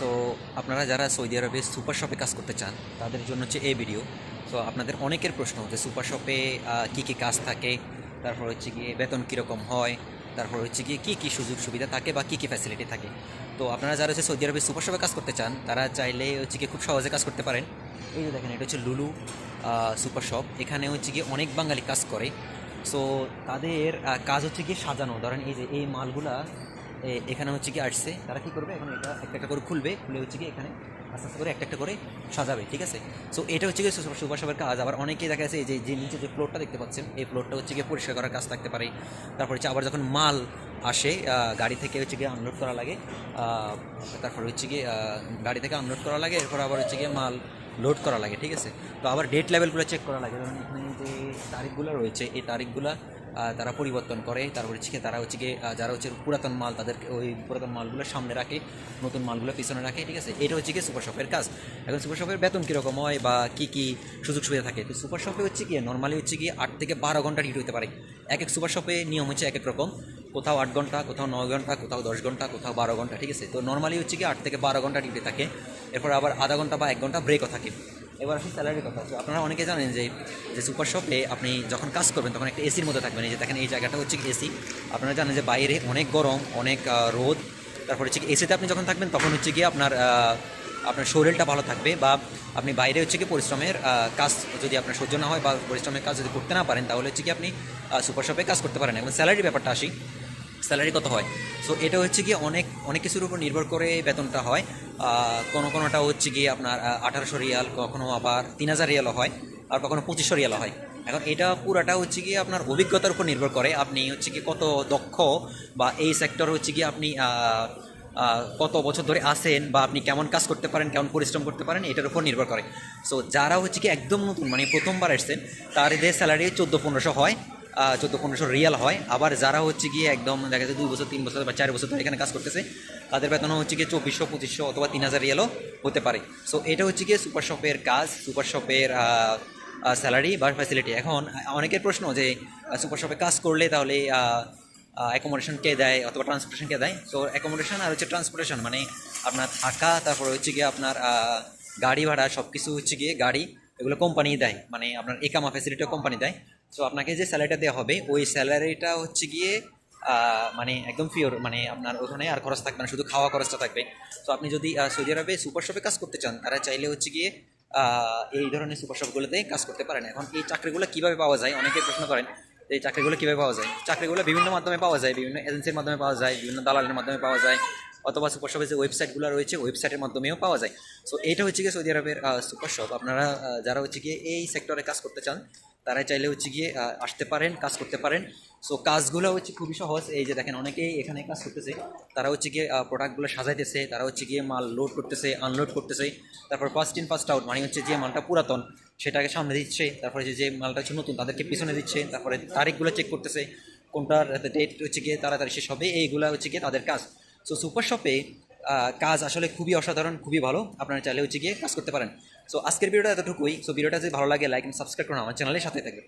So আপনারা যারা Saudi আরবে সুপার শপে কাজ করতে চান, তাদের জন্য হচ্ছে এই ভিডিও সো আপনাদের অনেকের প্রশ্ন যে সুপার শপে কী কী কাজ থাকে, তারপর হচ্ছে গিয়ে বেতন কীরকম হয়, তারপর হচ্ছে গিয়ে কী কী সুযোগ সুবিধা থাকে বা কী কী ফ্যাসিলিটি থাকে। তো আপনারা যারা হচ্ছে সৌদি আরবে সুপার শপে কাজ করতে চান, তারা চাইলে হচ্ছে গিয়ে খুব সহজে কাজ করতে পারেন। এই যে দেখেন, এটা হচ্ছে লুলু সুপার শপ এখানে হচ্ছে গিয়ে অনেক বাঙালি কাজ করে। সো তাদের কাজ হচ্ছে গিয়ে সাজানো। ধরেন এই যে এই মালগুলা এখানে হচ্ছে কি আসছে। তারা কি করবে? এখন এটা একটা একটা করে খুলবে, খুলে হচ্ছে কি এখানে আস্তে আস্তে করে একটা একটা করে সাজাবে, ঠিক আছে? সো এটা হচ্ছে গিয়ে সুপার কাজ। আবার অনেকেই দেখা যাচ্ছে যে যে নিচে যে ফ্লোরটা দেখতে পাচ্ছেন, এই ফ্লোরটা হচ্ছে গিয়ে পরিষ্কার করার কাজ থাকতে পারে। তারপর হচ্ছে আবার যখন মাল আসে গাড়ি থেকে হচ্ছে গিয়ে আনলোড করা লাগে তারপর হচ্ছে গিয়ে গাড়ি থেকে আনলোড করা লাগে, এরপর আবার হচ্ছে গিয়ে মাল লোড করা লাগে, ঠিক আছে? তো আবার ডেট লেভেলগুলো চেক করা লাগে। ধরুন এখানে যে তারিখগুলো রয়েছে, এই তারিখগুলো তারা পরিবর্তন করে। তারপর হচ্ছে তারা হচ্ছে গিয়ে যারা হচ্ছে পুরাতন মাল তাদেরকে ওই পুরাতন মালগুলো সামনে রাখে, নতুন মালগুলো পিছনে রাখে, ঠিক আছে? এটা হচ্ছে গিয়ে সুপার শপের কাজ। এখন সুপার শপের বেতন কীরকম হয় বা কী কী সুযোগ সুবিধা থাকে? তো সুপার শপে হচ্ছে গিয়ে নর্মালি হচ্ছে গিয়ে আট থেকে বারো ঘণ্টা ডিউটি হতে পারে। এক এক সুপার শপে নিয়ম হচ্ছে এক এক রকম। কোথাও আট ঘণ্টা, কোথাও নয় ঘণ্টা, কোথাও দশ ঘণ্টা, কোথাও বারো ঘণ্টা, ঠিক আছে? তো নর্মালি হচ্ছে কি আট থেকে বারো ঘণ্টা ডিউটি থাকে। এরপর আবার আধা ঘণ্টা বা এক ঘণ্টা ব্রেকও থাকে। এবার আসি স্যালারির কথা। তো আপনারা অনেকে জানেন যে যে সুপার শপে আপনি যখন কাজ করবেন, তখন একটা এসির মধ্যে থাকবেন। এই যে দেখেন, এই জায়গাটা হচ্ছে এসি আপনারা জানেন যে বাইরে অনেক গরম, অনেক রোদ। তারপর হচ্ছে এসিতে আপনি যখন থাকবেন, তখন হচ্ছে গিয়ে আপনার আপনার শরীরটা ভালো থাকবে বা আপনি বাইরে হচ্ছে কি পরিশ্রমের কাজ যদি আপনার সহ্য না হয় বা পরিশ্রমের কাজ যদি করতে না পারেন, তাহলে হচ্ছে কি আপনি সুপার শপে কাজ করতে পারেন। এবং স্যালারির ব্যাপারটা আসি। স্যালারি কত হয়? সো এটা হচ্ছে গিয়ে অনেক অনেক কিছুর উপর নির্ভর করে বেতনটা হয়। কোনো কোনোটা হচ্ছে গিয়ে আপনার আঠারোশো রিয়াল, কখনো আবার তিন হাজার রিয়ালও হয়, আর কখনো পঁচিশশো রিয়ালও হয়। এখন এটা পুরাটা হচ্ছে গিয়ে আপনার অভিজ্ঞতার উপর নির্ভর করে আপনি হচ্ছে কি কত দক্ষ বা এই সেক্টর হচ্ছে গিয়ে আপনি কত বছর ধরে আসেন বা আপনি কেমন কাজ করতে পারেন, কেমন পরিশ্রম করতে পারেন, এটার উপর নির্ভর করে। সো যারা হচ্ছে কি একদম নতুন মানে প্রথমবার এসছেন তার এদের স্যালারি চোদ্দ, পনেরোশো হয়। চোদ্দ পনেরোশো রিয়াল হয়। আবার যারা হচ্ছে গিয়ে একদম দেখা যাচ্ছে দুই বছর, তিন বছর বা চার বছর ধরে এখানে কাজ করতেছে, তাদের বেতন হচ্ছে গিয়ে চব্বিশশো, পঁচিশশো অথবা তিন হাজার রিয়ালও হতে পারে। সো এটা হচ্ছে গিয়ে সুপার শপের কাজ সুপার শপের স্যালারি বা ফ্যাসিলিটি এখন অনেকের প্রশ্ন যে সুপার শপে কাজ করলে তাহলে অ্যাকোমোডেশন কে দেয় অথবা ট্রান্সপোর্টেশন কে দেয়? তো অ্যাকোমোডেশন আর হচ্ছে ট্রান্সপোর্টেশন মানে আপনার থাকা, তারপরে হচ্ছে গিয়ে আপনার গাড়ি ভাড়া সব কিছু হচ্ছে গিয়ে গাড়ি এগুলো কোম্পানি দেয়। মানে আপনার একামা ফ্যাসিলিটিও কোম্পানি দেয়। সো আপনাকে যে স্যালারিটা দেওয়া হবে, ওই স্যালারিটা হচ্ছে গিয়ে মানে একদম পিওর মানে আপনার ওখানে আর খরচ থাকবে না, শুধু খাওয়া খরচটা থাকবে। তো আপনি যদি সৌদি আরবে সুপার শপে কাজ করতে চান, তারা চাইলে হচ্ছে গিয়ে এই ধরনের সুপার শপগুলোতে কাজ করতে পারেন। এখন এই চাকরিগুলো কীভাবে পাওয়া যায়? অনেকে প্রশ্ন করেন এই চাকরিগুলো কীভাবে পাওয়া যায়? চাকরিগুলো বিভিন্ন মাধ্যমে পাওয়া যায়, বিভিন্ন এজেন্সির মাধ্যমে পাওয়া যায়, বিভিন্ন দালালের মাধ্যমে পাওয়া যায়, অথবা সুপার শপের যে ওয়েবসাইটগুলো রয়েছে ওয়েবসাইটের মাধ্যমেও পাওয়া যায়। সো এটা হচ্ছে গিয়ে সৌদি আরবের সুপার শপ আপনারা যারা হচ্ছে গিয়ে এই সেক্টরে কাজ করতে চান তারা চাইলে হচ্ছে গিয়ে আসতে পারেন, কাজ করতে পারেন। সো কাজগুলো হচ্ছে খুবই সহজ। এই যে দেখেন, অনেকেই এখানে কাজ করতেছে। তারা হচ্ছে গিয়ে প্রোডাক্টগুলো সাজাইতেছে। তারা হচ্ছে গিয়ে মাল লোড করতেছে আনলোড করতেছে। তারপর ফার্স্ট ইন ফার্স্ট আউট মানে হচ্ছে যে মালটা পুরাতন, সেটাকে সামনে দিচ্ছে। তারপরে যে যে মালটা হচ্ছে নতুন, তাদেরকে পিছনে দিচ্ছে। তারপরে তারিখগুলো চেক করতেছে, কোনটার ডেট হচ্ছে গিয়ে তাড়াতাড়ি শেষ হবে। এইগুলো হচ্ছে গিয়ে তাদের কাজ। সো সুপার শপে কাজ আসলে খুবই অসাধারণ, খুবই ভালো। আপনারা চাইলে হচ্ছে গিয়ে কাজ করতে পারেন। সো আজকের ভিডিওটা এতটুকুই। সো ভিডিওটা যদি ভালো লাগে লাইক সাবস্ক্রাইব করুন আমার চ্যানেলের সাথে থাকবে